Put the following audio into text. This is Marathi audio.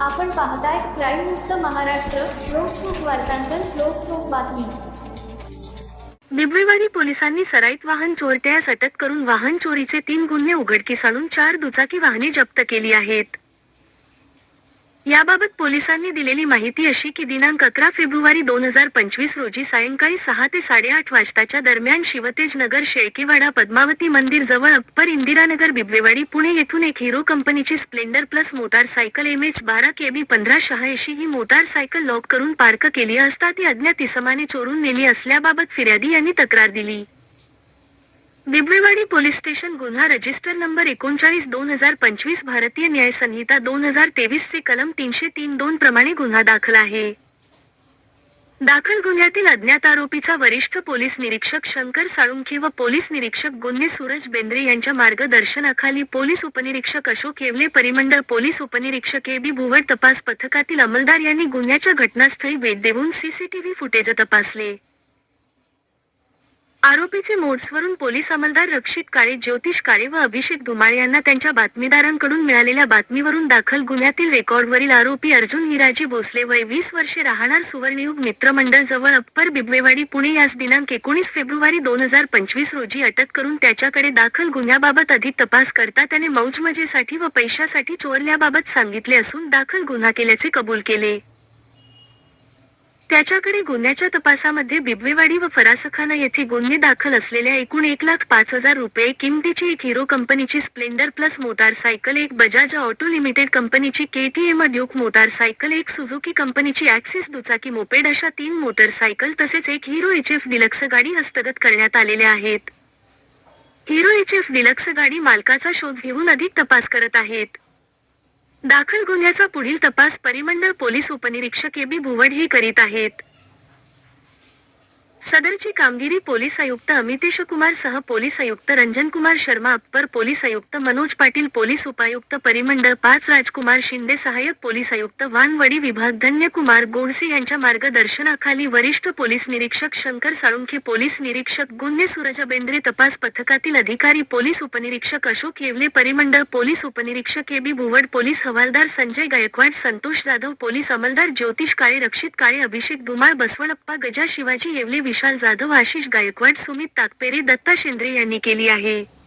आपण पाहताय क्राईम मुक्त महाराष्ट्र लोकसुख वार्तांकन लोकसुख बातमी. बिबवेवाडी पोलिसांनी सराईत वाहन चोरट्यास अटक करून वाहन चोरीचे तीन गुन्हे उघडकीस आणून चार दुचाकी वाहने जप्त केली आहेत. याबाबत पोलिसांनी दिलेली माहिती अशी की दिनांक अकरा फेब्रुवारी दोन हजार पंचवीस रोजी सायंकाळी सहा ते साडेआठ वाजताच्या दरम्यान शिवतेज नगर शेळकेवाडा पद्मावती मंदिर जवळ अप्पर इंदिरानगर बिबवेवाडी पुणे येथून एक हिरो कंपनीची Splendor Plus motorcycle M H बारा केबी पंधरा शहाऐंशी ही मोटारसायकल लॉक करून पार्क केली असता ती अज्ञात इसमाने चोरून नेली असल्याबाबत फिर्यादी यांनी तक्रार दिली. बिबवेवाडी पोलीस स्टेशन गुन्हा रजिस्टर नंबर एकोणचाळीस दोन हजार पंचवीस भारतीय न्याय संहिता दोन हजार तेवीस चे कलम तीनशे तीन दोन प्रमाणे गुन्हा दाखल आहे. दाखल गुन्ह्यातील अज्ञात आरोपीचा वरिष्ठ पोलीस निरीक्षक शंकर साळुंखे व पोलीस निरीक्षक गुन्हे सूरज बेंद्रे यांच्या मार्गदर्शनाखाली पोलीस उपनिरीक्षक अशोक येवले परिमंडळ पोलीस उपनिरीक्षक ए बी भुवड तपास पथकातील अंमलदार यांनी गुन्ह्याच्या घटनास्थळी भेट देऊन सीसीटीव्ही फुटेज तपासले. आरोपीचे मोड्सवरून पोलीस अंमलदार रक्षित काळे ज्योतिष काळे व अभिषेक धुमाळे यांना त्यांच्या बातमीदारांकडून मिळालेल्या बातमीवरून दाखल गुन्ह्यातील रेकॉर्डवरील आरोपी अर्जुन हिराजी भोसले वय वीस वर्षे राहणार सुवर्णयुग मित्रमंडळ जवळ अप्पर बिबवेवाडी पुणे. यास दिनांक एकोणीस फेब्रुवारी दोन हजार पंचवीस रोजी अटक करून त्याच्याकडे दाखल गुन्ह्याबाबत अधिक तपास करता त्याने मौजमजेसाठी व पैशासाठी चोरल्याबाबत सांगितले असून दाखल गुन्हा केल्याचे कबूल केले. त्याच्याकडे गुन्ह्याच्या तपासामध्ये बिबवेवाडी व फरासखाना येथे गुन्हे दाखल असलेल्या एकूण एक लाख पाच हजार रुपये किमतीची एक हिरो कंपनीची स्प्लेंडर प्लस मोटारसायकल एक बजाज ऑटो लिमिटेड कंपनीची केटीएम ड्यूक मोटारसायकल एक सुझुकी कंपनीची ॲक्सिस दुचाकी मोपेड अशा तीन मोटारसायकल तसेच एक हिरो एच एफ डिलक्स गाडी हस्तगत करण्यात आलेल्या आहेत. हिरो एच एफ डिलक्स गाडी मालकाचा शोध घेऊन अधिक तपास करत आहेत. दाखल गुन्ह्याचा पुढील तपास परिमंडळ पोलीस उपनिरीक्षक ए बी भुवड हे करीत आहेत. सदरची कामगिरी पोलीस आयुक्त अमितेश कुमार सह पोलीस आयुक्त रंजन कुमार शर्मा अप्पर पोलीस आयुक्त मनोज पाटील पोलीस उपायुक्त परिमंडळ पाच राजकुमार शिंदे सहाय्यक पोलीस आयुक्त वानवडी विभाग धन्य कुमार गोडसे यांच्या मार्गदर्शनाखाली वरिष्ठ पोलीस निरीक्षक शंकर साळुंखे पोलीस निरीक्षक गुन्हे सूरज बेंद्रे तपास पथकातील अधिकारी पोलीस उपनिरीक्षक अशोक येवले परिमंडळ पोलीस उपनिरीक्षक ए बी भुवड पोलीस हवालदार संजय गायकवाड संतोष जाधव पोलीस अंमलदार ज्योतिष काळे रक्षित काळे अभिषेक धुमाळ बसवणप्पा गजा शिवाजी येवले विशाल जाधव आशिष गायकवाड सुमित ताकपेरे दत्ता शेंद्रे यांनी केली आहे.